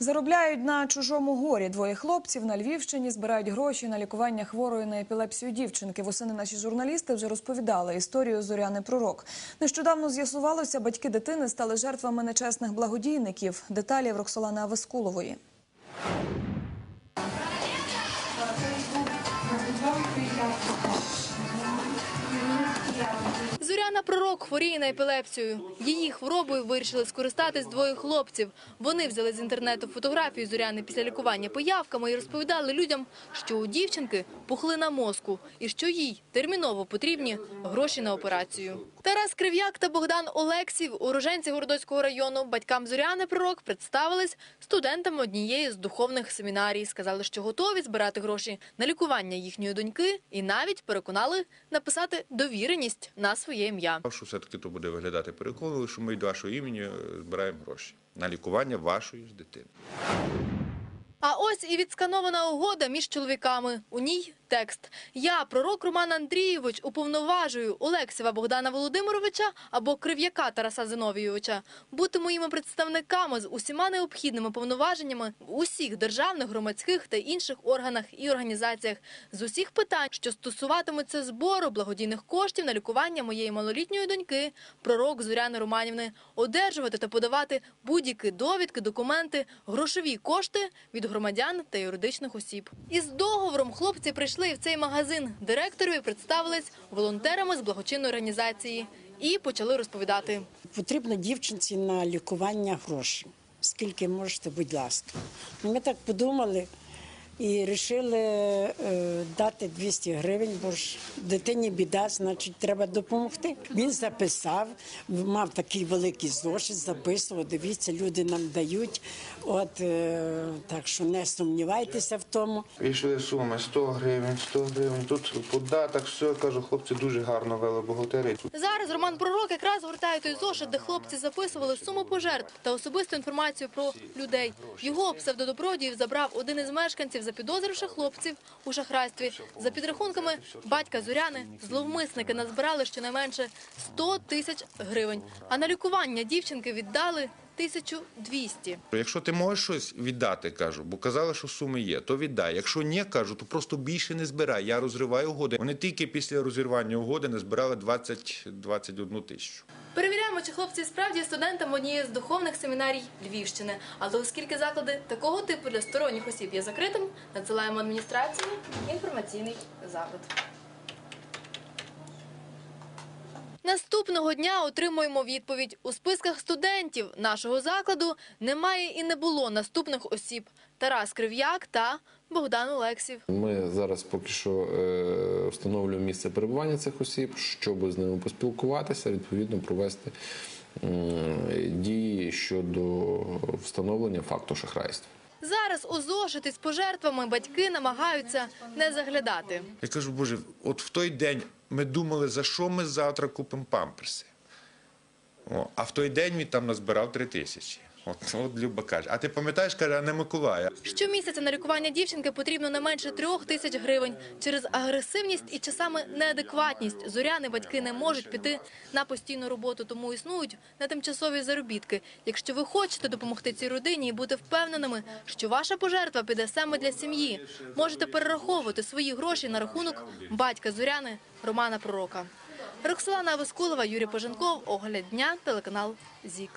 Заробляють на чужому горі. Двоє хлопців на Львівщині збирають гроші на лікування хворої на епілепсію дівчинки. Восени наші журналісти вже розповідали історію Зоряни Пророк. Нещодавно з'ясувалося, батьки дитини стали жертвами нечесних благодійників. Деталі в Роксолани Авескулової. Зоряна Пророк хворіє на епілепсію. Її хворобою вирішили скористатись двоє хлопців. Вони взяли з інтернету фотографію Зоряни після лікування появками і розповідали людям, що у дівчинки пухлина мозку і що їй терміново потрібні гроші на операцію. Тарас Крив'як та Богдан Олексів, уроженці Городоцького району, батькам Зоряни Пророк представились студентам однієї з духовних семінарій. Сказали, що готові збирати гроші на лікування їхньої доньки і навіть переконали написати довіреність на своє ім'я. Що все-таки то буде виглядати переконливо, що ми від вашого імені е, збираємо гроші на лікування вашої ж дитини. А ось і відсканована угода між чоловіками. У ній текст: Я, пророк Роман Андрійович, уповноважую Олексєва Богдана Володимировича або Крив'яка Тараса Зиновійовича бути моїми представниками з усіма необхідними повноваженнями в усіх державних, громадських та інших органах і організаціях. З усіх питань, що стосуватимуться збору благодійних коштів на лікування моєї малолітньої доньки, пророк Зоряни Романівни, одержувати та подавати будь-які довідки, документи, грошові кошти від громадян та юридичних осіб. Із договором хлопці прийшли в цей магазин. Директорові представились волонтерами з благочинної організації і почали розповідати. Потрібно дівчинці на лікування гроші. Скільки можете, будь ласка. Ми так подумали і вирішили е, дати 200 гривень, бо ж дитині біда, значить, треба допомогти. Він записав, мав такий великий зошит, записував. Дивіться, люди нам дають. От е, так що не сумнівайтеся в тому. Вийшли суми 100 гривень, 100 гривень. Тут податок, все кажу, хлопці дуже гарно вели бухгалтерію. Зараз Роман Пророк якраз гортає той зошит, де хлопці записували суму пожертв та особисту інформацію про людей. Його псевдодобродіїв забрав один із мешканців, запідозривши хлопців у шахрайстві. За підрахунками батька Зоряни, зловмисники назбирали щонайменше 100 тисяч гривень. А на лікування дівчинки віддали 1200. Якщо ти можеш щось віддати, кажу, бо казали, що суми є, то віддай. Якщо ні, кажу, то просто більше не збирай. Я розриваю угоди. Вони тільки після розірвання угоди не збирали 20-21 тисячу. Перевіряємо, чи хлопці справді є студентами однієї з духовних семінарій Львівщини. Але оскільки заклади такого типу для сторонніх осіб є закритим, надсилаємо адміністрації інформаційний запит. Наступного дня отримуємо відповідь. У списках студентів нашого закладу немає і не було наступних осіб: Тарас Крив'як та Богдан Олексів. Ми зараз поки що е, встановлюємо місце перебування цих осіб, щоб з ними поспілкуватися, відповідно провести дії щодо встановлення факту шахрайства. Зараз у зошити з пожертвами батьки намагаються не заглядати. Я кажу, боже, от в той день ми думали, за що ми завтра купимо памперси. О, а в той день він там назбирав три тисячі. От, от Люба каже, а ти пам'ятаєш, каже, а не Миколая. Щомісяця на лікування дівчинки потрібно не менше трьох тисяч гривень. Через агресивність і часами неадекватність зоряни батьки не можуть піти на постійну роботу, тому існують на тимчасові заробітки. Якщо ви хочете допомогти цій родині і бути впевненими, що ваша пожертва піде саме для сім'ї, можете перераховувати свої гроші на рахунок батька зоряни Романа Пророка. Роксолана Авескулова, Юрій Поженков, Огляд дня, телеканал ЗІК.